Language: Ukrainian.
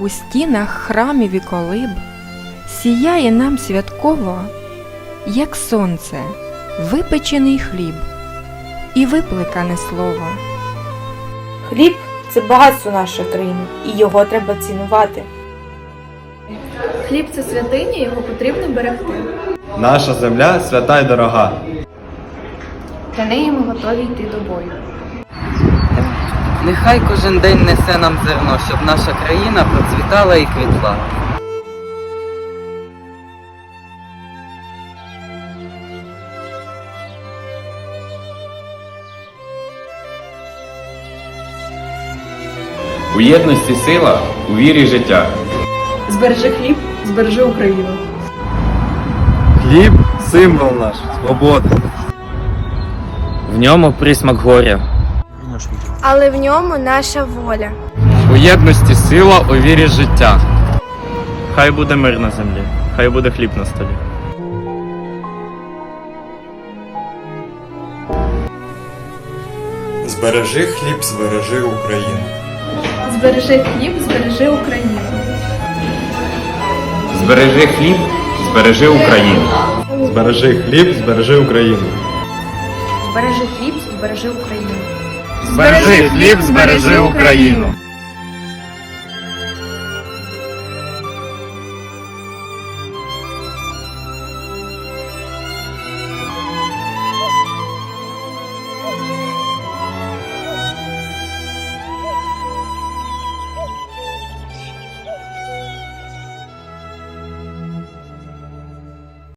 у стінах храмів і колиб сіяє нам святково, як сонце, випечений хліб і виплекане слово. Хліб це багатство нашої країни, і його треба цінувати. Хліб це святиня, його потрібно берегти. Наша земля свята й дорога. Для неї ми готові йти до бою. Нехай кожен день несе нам зерно, щоб наша країна процвітала і квітла. У єдності сила, у вірі життя. Збережи хліб, збережи Україну. Хліб символ наш, свободи. В ньому присмак горя. Але в ньому наша воля. У єдності сила, у вірі життя. Хай буде мир на землі, хай буде хліб на столі. Збережи хліб, збережи Україну. Збережи хліб, збережи Україну. Збережи хліб, збережи Україну. Збережи хліб, збережи Україну. Збережи хліб, збережи Україну. Збережи хліб, збережи Україну.